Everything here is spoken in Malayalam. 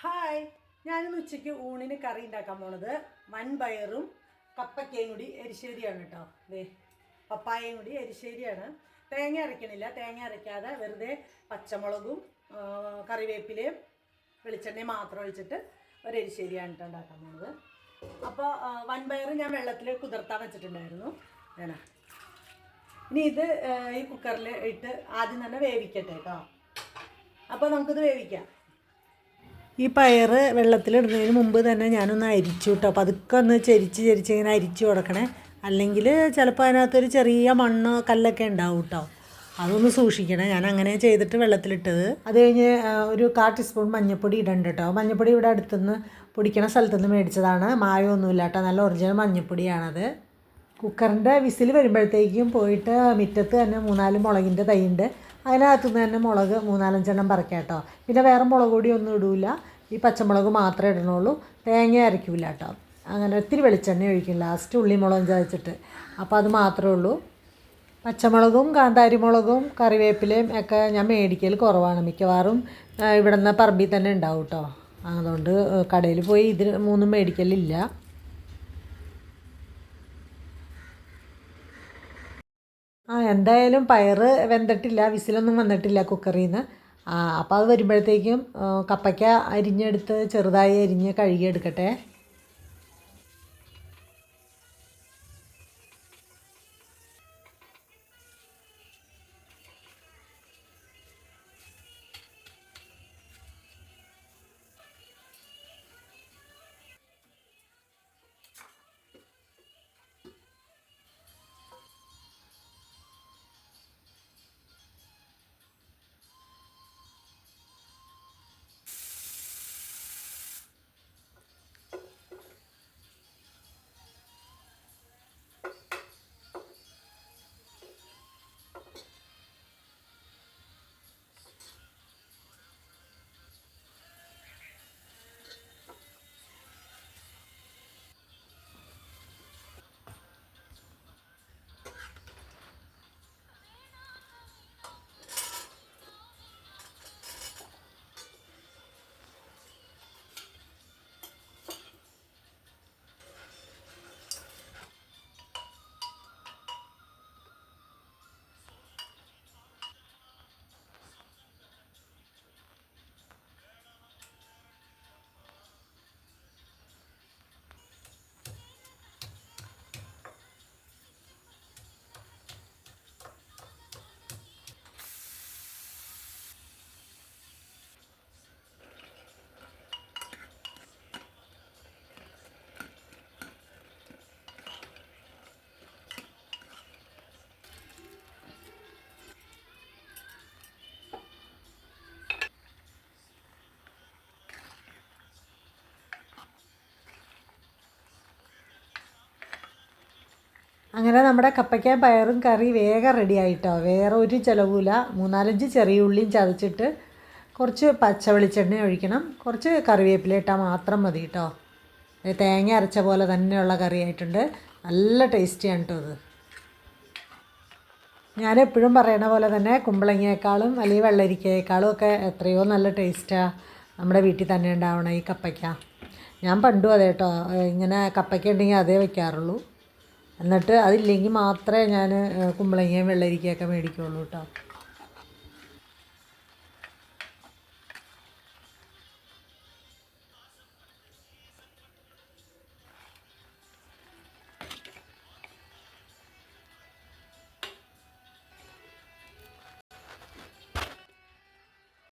ഹായ്. ഞാനിന്ന് ഉച്ചയ്ക്ക് ഊണിന് കറി ഉണ്ടാക്കാൻ പോണത് വൻപയറും കപ്പയ്ക്കയും കൂടി എരിശ്ശേരിയാണ് കേട്ടോ ദേ പപ്പായയും കൂടി എരിശ്ശേരിയാണ്. തേങ്ങ അരയ്ക്കണില്ല തേങ്ങ അരയ്ക്കാതെ വെറുതെ പച്ചമുളകും കറിവേപ്പിലയും വെളിച്ചെണ്ണയും മാത്രം ഒഴിച്ചിട്ട് ഒരു എരിശ്ശേരിയാണ് കേട്ടോ ഉണ്ടാക്കാൻ പോണത്. അപ്പോൾ വൻപയർ ഞാൻ വെള്ളത്തിൽ കുതിർത്താൻ വെച്ചിട്ടുണ്ടായിരുന്നു. വേണം? ഇനി ഇത് ഈ കുക്കറിൽ ഇട്ട് ആദ്യം തന്നെ വേവിക്കട്ടെ കേട്ടോ അപ്പോൾ നമുക്കിത് വേവിക്കാം. ഈ പയറ് വെള്ളത്തിലിടുന്നതിന് മുമ്പ് തന്നെ ഞാനൊന്ന് അരിച്ചു കേട്ടോ പതുക്കെ ഒന്ന് ചെരിച്ച് ചെരിച്ച് ഇങ്ങനെ അരിച്ചു കൊടുക്കണേ. അല്ലെങ്കിൽ ചിലപ്പോൾ അതിനകത്തൊരു ചെറിയ മണ്ണ് കല്ലൊക്കെ ഉണ്ടാവും കേട്ടോ അതൊന്ന് സൂക്ഷിക്കണം. ഞാൻ അങ്ങനെ ചെയ്തിട്ട് വെള്ളത്തിലിട്ടത്. അത് കഴിഞ്ഞ് ഒരു കാ ടീസ്പൂൺ മഞ്ഞൾപ്പൊടി ഇടണ്ട കേട്ടോ മഞ്ഞൾപ്പൊടി ഇവിടെ അടുത്തുനിന്ന് പൊടിക്കണ സ്ഥലത്തുനിന്ന് മേടിച്ചതാണ്. മായമൊന്നുമില്ല കേട്ടോ നല്ല ഒറിജിനൽ മഞ്ഞൾപ്പൊടിയാണത് കുക്കറിന്റെ വിസിൽ വരുമ്പോഴത്തേക്കും പോയിട്ട് മുറ്റത്ത് തന്നെ മൂന്നാൽ മുളകിന്റെ തൈയുണ്ട്. അതിനകത്തുനിന്ന് തന്നെ മുളക് മൂന്നാലഞ്ചെണ്ണം പറിക്കാം കേട്ടോ. പിന്നെ വേറെ മുളക് പൊടി ഒന്നും ഇടൂല. ഈ പച്ചമുളക് മാത്രമേ ഇടണുള്ളൂ. തേങ്ങ അരയ്ക്കൂല കേട്ടോ. അങ്ങനെ ഒത്തിരി വെളിച്ചെണ്ണ ഒഴിക്കും. ലാസ്റ്റ് ഉള്ളി മുളകും ചതച്ചിട്ട്. അപ്പോൾ അത് മാത്രമേ ഉള്ളൂ. പച്ചമുളകും കാന്താരിമുളകും കറിവേപ്പിലയും ഒക്കെ ഞാൻ മേടിക്കൽ കുറവാണ്. മിക്കവാറും ഇവിടുന്ന് പറമ്പിൽ തന്നെ ഉണ്ടാവും കേട്ടോ. അതുകൊണ്ട് കടയിൽ പോയി ഇതിന് മൂന്നും മേടിക്കലില്ല. ആ എന്തായാലും പയറ് വെന്തിട്ടില്ല വിസിലൊന്നും വന്നിട്ടില്ല കുക്കറിൽ നിന്ന് അപ്പോൾ അത് വരുമ്പോഴത്തേക്കും കപ്പയ്ക്ക അരിഞ്ഞെടുത്ത് ചെറുതായി അരിഞ്ഞ് കഴുകിയെടുക്കട്ടെ. അങ്ങനെ നമ്മുടെ കപ്പയ്ക്ക പയറും കറി വേഗം റെഡി ആയിട്ടോ. വേറെ ഒരു ചിലവില്ല മൂന്നാലഞ്ച് ചെറിയ ഉള്ളിയും ചതച്ചിട്ട് കുറച്ച് പച്ച വെളിച്ചെണ്ണ ഒഴിക്കണം. കുറച്ച് കറിവേപ്പില ഇട്ടാൽ മാത്രം മതി കേട്ടോ തേങ്ങ അരച്ച പോലെ തന്നെയുള്ള കറി ആയിട്ടുണ്ട് നല്ല ടേസ്റ്റിയാണ് കേട്ടോ അത് ഞാൻ എപ്പോഴും പറയണ പോലെ തന്നെ കുമ്പളങ്ങയേക്കാളും അല്ലെങ്കിൽ വെള്ളരിക്കയേക്കാളും ഒക്കെ എത്രയോ നല്ല ടേസ്റ്റാണ് നമ്മുടെ വീട്ടിൽ തന്നെ ഉണ്ടാവണം ഈ കപ്പയ്ക്ക. ഞാൻ പണ്ടും അതേട്ടോ ഇങ്ങനെ കപ്പയ്ക്ക ഉണ്ടെങ്കിൽ അതേ വയ്ക്കാറുള്ളൂ എന്നിട്ട് അതില്ലെങ്കിൽ മാത്രമേ ഞാൻ കുമ്പളങ്ങയും വെള്ളരിക്കയൊക്കെ മേടിക്കുകയുള്ളൂ കേട്ടോ.